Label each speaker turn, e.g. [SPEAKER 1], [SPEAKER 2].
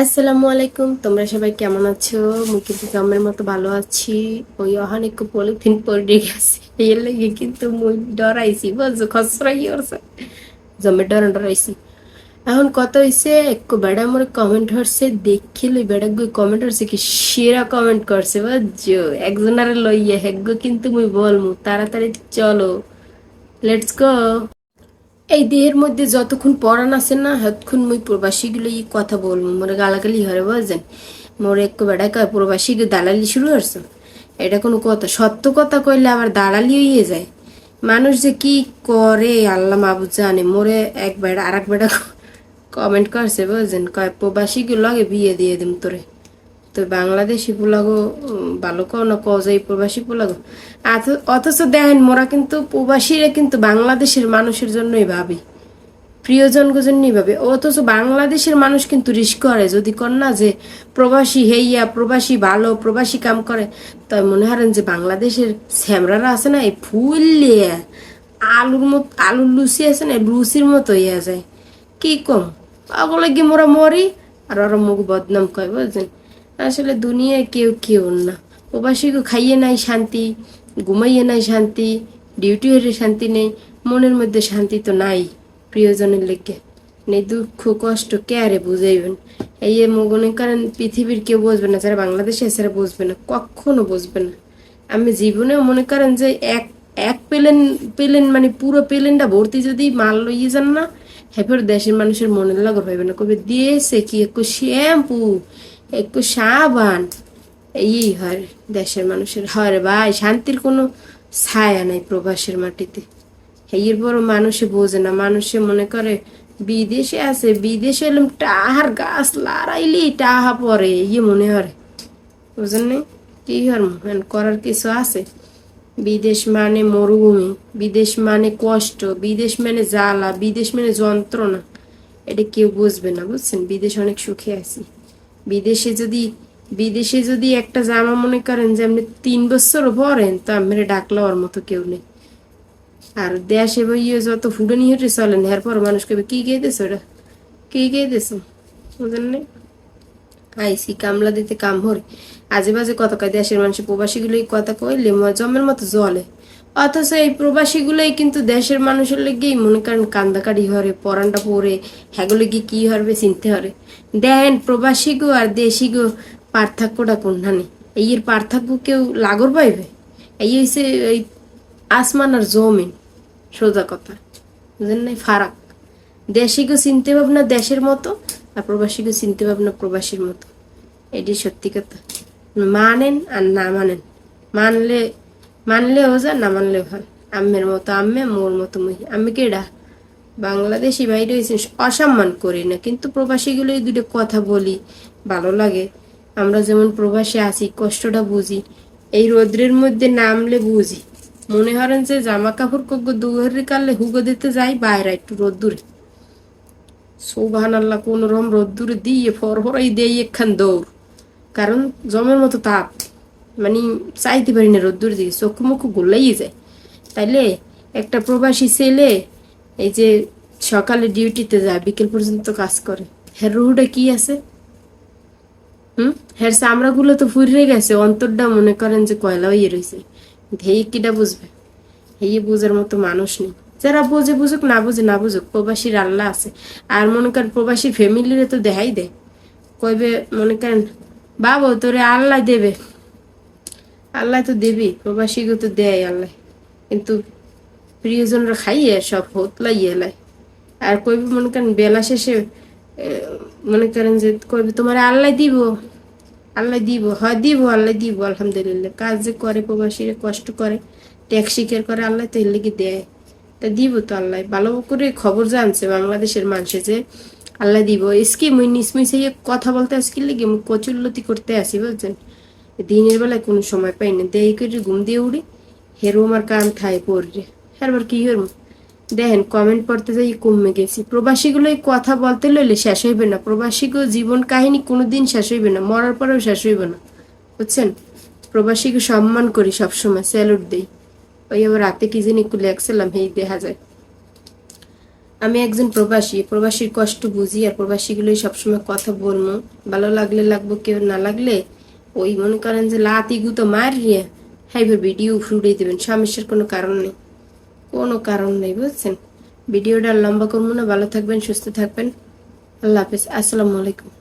[SPEAKER 1] আসসালামু আলাইকুম। তোমরা সবাই কেমন আছো? মুই কিন্তু জমের মতো ভালো আছি। ওই অহান একটু পলিথিন পরে গেছে। এর লেগে কিন্তু মুই ডরাইছি, বুঝছ? খসরাই করছে জমের ডর, ডরাইছি। এখন কত হইছে? একটু বেড়া মোর কমেন্ট হচ্ছে দেখিল বেড়া গুই কমেন্ট হচ্ছে কি সেরা কমেন্ট করছে, বুঝছ? একজনারে লইয়া হেগো কিন্তু মুই বলমু, তাড়াতাড়ি চলো। লেটস গো এই দেহের মধ্যে যতক্ষণ পড়ান আছে না, ততক্ষণ মুই প্রবাসীগুলো ই কথা বলব। মোরে গালাগালি হরে বুঝছেন মোরে এক বেড়া কয় প্রবাসী দালালি শুরু করছে এটা কোনো কথা, সত্য কথা কইলে আবার দালালি হয়ে যায়। মানুষ যে কি করে, আল্লাহ মাবুদ জানে। মোরে এক বেড়া আর এক বেড়া কমেন্ট করছে বুঝছেন কয় প্রবাসীগুলো লগে বিয়ে দিয়ে দিম তোরে। তো বাংলাদেশি পোলাগো ভালো কও না কও প্রবাসী পোলাগো? অথচ দেখেন মোরা কিন্তু প্রবাসীরা কিন্তু বাংলাদেশের মানুষের জন্যই ভাবি। প্রিয়জন জন্যই ভাবে। অথচ বাংলাদেশের মানুষ কিন্তু রিস্ক করে। যদি না যে প্রবাসী হেইয়া, প্রবাসী ভালো, প্রবাসী কাম করে, তাই মনে হারেন যে বাংলাদেশের স্যামরারা আছে না, এই ফুললিয়া আলুর মতো, আলুর লুচি আছে না লুচির মতো ইয়া যায়। কি কম? ওগুলো কি মোরা মরি? আর ওরা মুখ বদনাম কয় বুঝছেন? আসলে দুনিয়ায় কেউ কেউ না। প্রবাসীকে খাইয়ে নাই শান্তি, ঘুমাইয়ে নাই শান্তি, ডিউটি হেরে শান্তি নেই, মনের মধ্যে শান্তি তো নাই প্রিয়জনের লেগে। নেই দুঃখ, কষ্ট কে আরে বুঝাইবেন? এই মনে করেন পৃথিবীর কেউ বুঝবে না, যারা বাংলাদেশে এছাড়া বুঝবে না, কখনো বুঝবে না। আমি জীবনেও মনে করেন যে এক এক পেলেন পেলেন মানে পুরো পেলেনটা ভর্তি যদি মাল লইয়ে যান না, হেফর দেশের মানুষের মনের লাগর পাইবে না। কবে দিয়েছে কি শ্যাম্পু একটু সাবান। এই হয় দেশের মানুষের। হয় রে ভাই, শান্তির কোনো ছায়া নাই প্রবাসের মাটিতে। এর বড় মানুষে বোঝে না, মানুষে মনে করে বিদেশে আছে, বিদেশে এলাম টাহার গাছ লাড়াইলি টাহা পরে ইয়ে মনে হয় বুঝেন নাই কি হর মহান করার কিছু আছে? বিদেশ মানে মরুভূমি, বিদেশ মানে কষ্ট, বিদেশ মানে জ্বালা, বিদেশ মানে যন্ত্রণা। এটা কেউ বুঝবে না, বুঝছেন? বিদেশ অনেক সুখে আছি। বিদেশে যদি বিদেশে যদি একটা জামা মনে করেন যে আপনি তিন বছর পরেন, তো আমরা ডাকলো ওর মতো কেউ নেই। আর দেশে বইয়ে যত ফুডনি হেঁটে চলেন, এরপর মানুষ কবে কি গেয়েছ ওটা? কি গেয়েছ বুঝলেন আইসি কামলা দিতে কাম হরে আজে বাজে কথা কয়, দেশের মানুষের প্রবাসীগুলো কথা কইলে জমের মতো জলে। অথচ এই প্রবাসীগুলোই কিন্তু দেশের মানুষের লেগেই মনে করেন কান্দাকাড়ি হরে পরানটা পরে হ্যাগুলো কি কী হরবে, চিনতে হরে। দেখেন প্রবাসী গো আর দেশি গো পার্থক্যটা কোনখানে? এই এর পার্থক্য কেউ লাগর পাইবে? এই হইছে এই আসমান আর জমিন, সোজা কথা। বুঝলেন নাই? ফারাক। দেশিকে চিনতে ভাবনা দেশের মতো, আর প্রবাসীকে চিনতে ভাবনা প্রবাসীর মতো। এটি সত্যি কথা। মানেন আর না মানেন। মানলে মানলেও যা না মানলেও হয়। আম্মের মতো আম্মে, মোর মতো মুই আমি কেডা বাংলাদেশি বাইরে হয়েছে, অসম্মান করি না। কিন্তু প্রবাসীগুলো এই দুটো কথা বলি, ভালো লাগে। আমরা যেমন প্রবাসী আছি, কষ্টটা বুঝি। এই রৌদ্রের মধ্যে নামলে বুঝি। মনে হরেন যে জামা কাপড় কগ্গ দুয়ারে কালে হুগো দিতে যাই, বাইরে একটু রোদ্দুরে। সৌভান আল্লাহ কোন রকম রোদ্দুরে দিয়ে, ফরফরাই দেই একখান দৌড়। কারণ জমের মতো তাপ। মানে চাইতে পারি না রোদ্দুর দিকে চক্ষু মুখ গোল্লাই যায়। তাইলে একটা প্রবাসী ছেলে এই যে সকালে ডিউটিতে যায়, বিকেল পর্যন্ত কাজ করে। হের রুহুটা কি আছে? হুম? হের চামড়াগুলো তো ফুরিয়ে গেছে, অন্তরটা মনে করেন যে কয়লা হয়ে রয়েছে ধেই কিটা বুঝবে? এই বুঝার মতো মানুষ নেই। যারা বোঝে বুঝুক, না বুঝে না বুঝুক, প্রবাসীর আল্লাহ আছে। আর মনে করেন প্রবাসীর ফ্যামিলিরে তো দেখাই দেয়। কইবে, মনে করেন, বাবু, তোরে আল্লাহ দেবে। আল্লাহ তো দেবি প্রবাসীকে তো দেয় আল্লাহ। কিন্তু প্রিয়জনরা খাইয়ে সব হোতলাইয়ে লাই। আর কইবে মনে করেন বেলা শেষে মনে করেন যে কইবে তোমার আল্লাহ দিব আল্লাহ দিব, হয় দিব, আল্লাহ দিব, আলহামদুলিল্লাহ। কাজ যে করে প্রবাসীরা, কষ্ট করে, ট্যাক্স শিকার করে আল্লাহ তো লেগে দেয়। তা দিব তো আল্লাহ। ভালো করে খবর জানছে বাংলাদেশের মানুষে যে আল্লাহ দিব। এসকি মুই নিসমিস কথা বলতে আজকে লেগে মুই কচুল্লতি করতে আসি, বুঝছেন? দিনের বেলায় কোনো সময় পাই না। দেরি করে ঘুম দিয়ে উড়ি হেরো আমার কান থাই পড়রে। হেরবার কি হরম দেখেন কমেন্ট পড়তে যাই কমে গেছি। প্রবাসীগুলো এই কথা বলতে লইলে শেষ হইবে না। প্রবাসীগুলো জীবন কাহিনী কোনোদিন শেষ হইবে না। মরার পরেও শেষ হইবে না। বুঝছেন? প্রবাসীকে সম্মান করি সবসময়। স্যালুট দিই। ওই আবার রাতে কি জানি একটু লেগছিলাম হেই দেখা যায়। আমি একজন প্রবাসী। প্রবাসীর কষ্ট বুঝি আর প্রবাসীগুলোই সবসময় কথা বলব। ভালো লাগলে লাগবো, কেউ না লাগলে ওই মনে করেন যে লাতি গুতো মারিয়ে হাইবার ভিডিও ফুড়িয়ে দেবেন। সমস্যার কোনো কারণ নেই। কোনো কারণ নেই, বুঝছেন? ভিডিওটা লম্বা করব না। ভালো থাকবেন, সুস্থ থাকবেন। আল্লাহ হাফিজ। আসসালামু আলাইকুম।